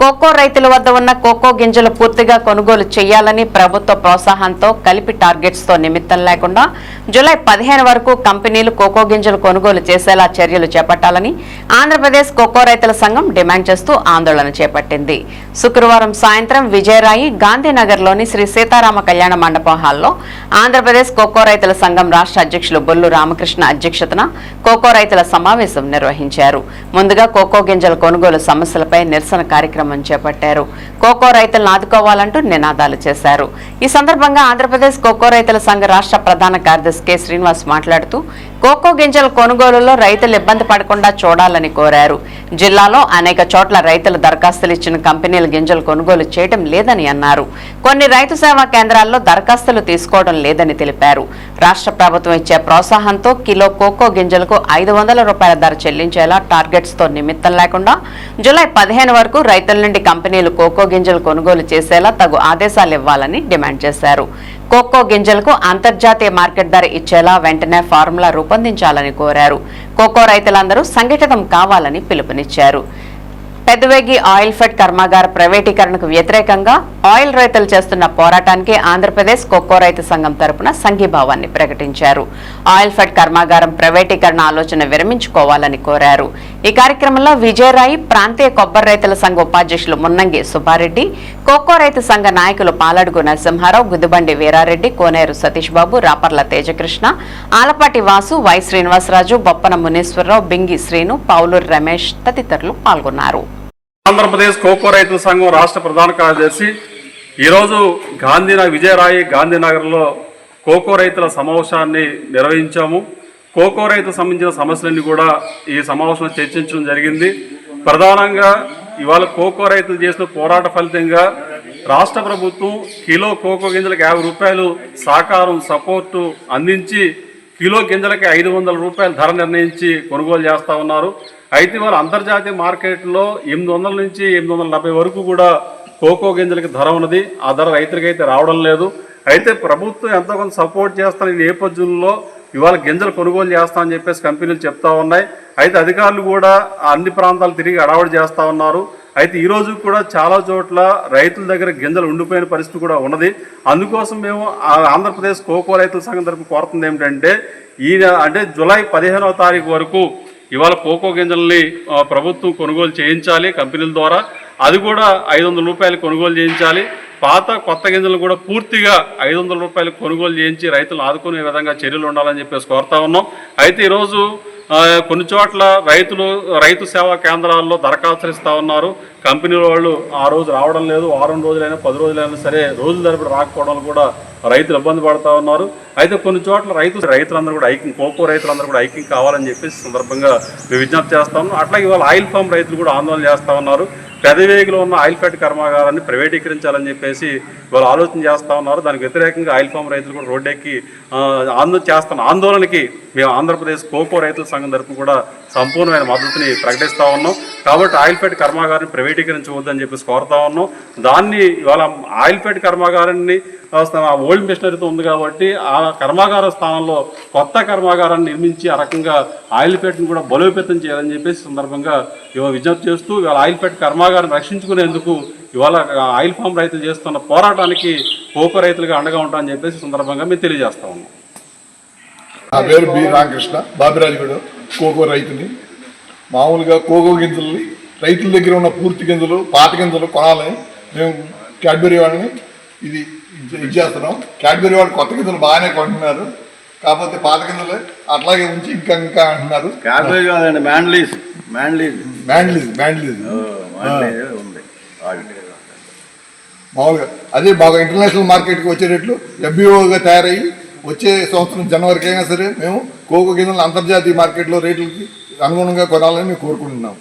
Cocoa రైతుల వద్ద ఉన్న కోకో గింజలు పూర్తిగా కొనుగోలు చేయాలని ప్రభుత్వ ప్రోత్సాహంతో కలిపి టార్గెట్స్తో నిమిత్తం లేకుండా జూలై పదిహేను వరకు కంపెనీలు కోకో గింజలు కొనుగోలు చేసేలా చర్యలు చేపట్టాలని ఆంధ్రప్రదేశ్ కోకో రైతుల సంఘం డిమాండ్ చేస్తూ ఆందోళన చేపట్టింది. శుక్రవారం సాయంత్రం విజయరాయి గాంధీనగర్లోని శ్రీ సీతారామ కళ్యాణ మండపం హాల్లో ఆంధ్రప్రదేశ్ కోకో రైతుల సంఘం రాష్ట్ర అధ్యక్షులు బొల్లు రామకృష్ణ అధ్యక్షతన కోకో రైతుల సమావేశం నిర్వహించారు. ముందుగా కోకో గింజల కొనుగోలు సమస్యలపై నిరసన కార్యక్రమం చేపట్టారు. కోకో రైతులను ఆదుకోవాలంటూ నినాదాలు చేశారు. ఈ సందర్భంగా ఆంధ్రప్రదేశ్ కోకో రైతుల సంఘ రాష్ట్ర ప్రధాన కార్యదర్శి కె. శ్రీనివాస్ మాట్లాడుతూ కోకో గింజల కొనుగోలులో రైతులు ఇబ్బంది పడకుండా చూడాలని కోరారు. జిల్లాలో అనేక చోట్ల రైతులు దరఖాస్తులు ఇచ్చిన కంపెనీల గింజలు కొనుగోలు చేయడం లేదని అన్నారు. కొన్ని రైతు సేవా కేంద్రాల్లో దరఖాస్తులు తీసుకోవడం లేదని తెలిపారు. రాష్ట్ర ప్రభుత్వం ఇచ్చే ప్రోత్సాహంతో కిలో కోకో గింజలకు ఐదు వందల రూపాయల ధర చెల్లించేలా టార్గెట్స్తో నిమిత్తం లేకుండా జూలై పదిహేను వరకు రైతుల నుండి కంపెనీలు కోకో గింజలు కొనుగోలు చేసేలా తగు ఆదేశాలు ఇవ్వాలని డిమాండ్ చేశారు. కోకో గింజలకు అంతర్జాతీయ మార్కెట్ ధర ఇచ్చేలా వెంటనే ఫార్ములా రూపొందించాలని కోరారు. కోకో రైతులందరూ సంఘటితం కావాలని పిలుపునిచ్చారు. పెదవేగి ఆయిల్ ఫెడ్ కర్మాగార ప్రైవేటీకరణకు వ్యతిరేకంగా ఆయిల్ రైతులు చేస్తున్న పోరాటానికి ఆంధ్రప్రదేశ్ కోకో రైతు సంఘం తరపున సంఘీభావాన్ని ప్రకటించారు. ఆయిల్ ఫెడ్ కర్మాగారం ప్రైవేటీకరణ ఆలోచన విరమించుకోవాలని కోరారు. ఈ కార్యక్రమంలో విజయరాయి ప్రాంతీయ కొబ్బరి రైతుల సంఘ ఉపాధ్యక్షులు మున్నంగి సుబ్బారెడ్డి కోకో రైతు సంఘ నాయకులు పాలడుగు నరసింహారావు గుద్దుబండి వీరారెడ్డి కోనేరు సతీష్ బాబు రాపర్ల తేజకృష్ణ ఆలపాటి వాసు వై శ్రీనివాసరాజు బొప్పన మునేశ్వరరావు బింగి శ్రీను పౌలూరు రమేష్ తదితరులు పాల్గొన్నారు. ఆంధ్రప్రదేశ్ కోకో రైతుల సంఘం రాష్ట్ర ప్రధాన కార్యదర్శి. ఈరోజు గాంధీనగర్ విజయరాయి గాంధీనగర్లో కోకో రైతుల సమావేశాన్ని నిర్వహించాము. కోకో రైతులకు సంబంధించిన సమస్యలన్నీ కూడా ఈ సమావేశంలో చర్చించడం జరిగింది. ప్రధానంగా ఇవాళ కోకో రైతులు చేసిన పోరాట ఫలితంగా రాష్ట్ర ప్రభుత్వం కిలో కోకో గింజలకు యాభై రూపాయలు సహకారం సపోర్టు అందించి కిలో గింజలకి ఐదు వందల రూపాయల ధర నిర్ణయించి కొనుగోలు చేస్తూ ఉన్నారు. అయితే వాళ్ళు అంతర్జాతీయ మార్కెట్లో ఎనిమిది వందల నుంచి ఎనిమిది వందల డెబ్బై వరకు కూడా కోకో గింజలకి ధర ఉన్నది. ఆ ధర రైతులకైతే రావడం లేదు. అయితే ప్రభుత్వం ఎంతో కొంత సపోర్ట్ చేస్తున్న ఈ నేపథ్యంలో ఇవాళ గింజలు కొనుగోలు చేస్తామని చెప్పేసి కంపెనీలు చెప్తా ఉన్నాయి. అయితే అధికారులు కూడా అన్ని ప్రాంతాలు తిరిగి అడావడి చేస్తూ ఉన్నారు. అయితే ఈ రోజు కూడా చాలా చోట్ల రైతుల దగ్గర గింజలు ఉండిపోయిన పరిస్థితి కూడా ఉన్నది. అందుకోసం మేము ఆంధ్రప్రదేశ్ కోకో రైతుల సంఘం తరపు కోరుతుంది ఏమిటంటే ఈ అంటే జూలై పదిహేనవ తారీఖు వరకు ఇవాళ కోకో గింజల్ని ప్రభుత్వం కొనుగోలు చేయించాలి కంపెనీల ద్వారా. అది కూడా ఐదు వందల రూపాయలు కొనుగోలు చేయించాలి. పాత కొత్త గింజలు కూడా పూర్తిగా ఐదు వందల రూపాయలు కొనుగోలు చేయించి రైతులను ఆదుకునే విధంగా చర్యలు ఉండాలని చెప్పేసి కోరుతా ఉన్నాం. అయితే ఈరోజు కొన్ని చోట్ల రైతులు రైతు సేవా కేంద్రాల్లో దరఖాస్తులు ఇస్తా ఉన్నారు. కంపెనీల వాళ్ళు ఆ రోజు రావడం లేదు వారం రోజులైనా పది రోజులైనా సరే రోజుల తరబడి రాకపోవడం వల్ల కూడా రైతులు ఇబ్బంది పడుతూ ఉన్నారు. అయితే కొన్ని చోట్ల రైతు రైతులందరూ కూడా ఐక్యం కోకో రైతులందరూ కూడా ఐక్యం కావాలని చెప్పేసి సందర్భంగా మేము విజ్ఞప్తి చేస్తా ఉన్నాం. అట్లాగే ఇవాళ ఆయిల్ ఫామ్ రైతులు కూడా ఆందోళన చేస్తా ఉన్నారు. పెదవేగిలో ఉన్న ఆయిల్ ఫ్యాట్ కర్మాగారాన్ని ప్రైవేటీకరించాలని చెప్పేసి వాళ్ళు ఆలోచన చేస్తా ఉన్నారు. దానికి వ్యతిరేకంగా ఆయిల్ ఫామ్ రైతులు కూడా రోడ్డెక్కి ఆ, ఆందోళన చేస్తున్న ఆందోళనకి మేము ఆంధ్రప్రదేశ్ కోకో రైతుల సంఘం తరఫున కూడా సంపూర్ణమైన మద్దతుని ప్రకటిస్తా ఉన్నాం. కాబట్టి ఆయిల్పేట కర్మాగారిని కర్మాగారాన్ని ప్రైవేటీకరించవద్దని చెప్పేసి కోరుతా ఉన్నాం. దాన్ని ఇవాళ ఆయిల్పేట కర్మాగారాన్ని ఆ, ఓల్డ్ మిషనరీతో ఉంది కాబట్టి ఆ కర్మాగార స్థానంలో కొత్త కర్మాగారాన్ని నిర్మించి ఆ రకంగా ఆయిల్ కూడా బలోపేతం చేయాలని చెప్పేసి సందర్భంగా ఇవాళ విజ్ఞప్తి చేస్తూ ఇవాళ ఆయిల్పేట ఫ్యాట్ కర్మాగారం రక్షించుకునేందుకు ఇవాళ ఆయిల్ ఫామ్ రైతులు చేస్తున్న పోరాటానికి కోక రైతులుగా అండగా ఉంటామని చెప్పేసి సందర్భంగా మేము తెలియజేస్తా ఉన్నాం. నా పేరు బి రామకృష్ణ బాబిరాజుగూడ. కోకో రైతుని. మామూలుగా కోకో గింజలు రైతుల దగ్గర ఉన్న పూర్తి గింజలు పాత గింజలు కొనాలని మేము క్యాడ్బెరీ వాళ్ళని ఇది ఇది చేస్తున్నాం. క్యాడ్బెరీ వాళ్ళు కొత్త గింజలు బాగానే కొంటున్నారు. కాకపోతే పాత గింజలు అట్లాగే ఉంచి ఇంకా ఇంకా అంటున్నారు. క్యాబేజ్ కాదండి మ్యాండ్లీస్. మ్యాండ్లీస్. మ్యాండ్లీజ్ మ్యాండ్లీజ్ మ్యాండ్లీస్ ఉంది. మామూలుగా అదే బాగా ఇంటర్నేషనల్ మార్కెట్కి వచ్చేటట్లు ఎఫ్బిఓగా తయారయ్యి వచ్చే సంవత్సరం జనవరికి అయినా సరే మేము కోకో గింజలు అంతర్జాతీయ మార్కెట్లో రేట్లకి అనుగుణంగా కొనాలని మేము కోరుకుంటున్నాం.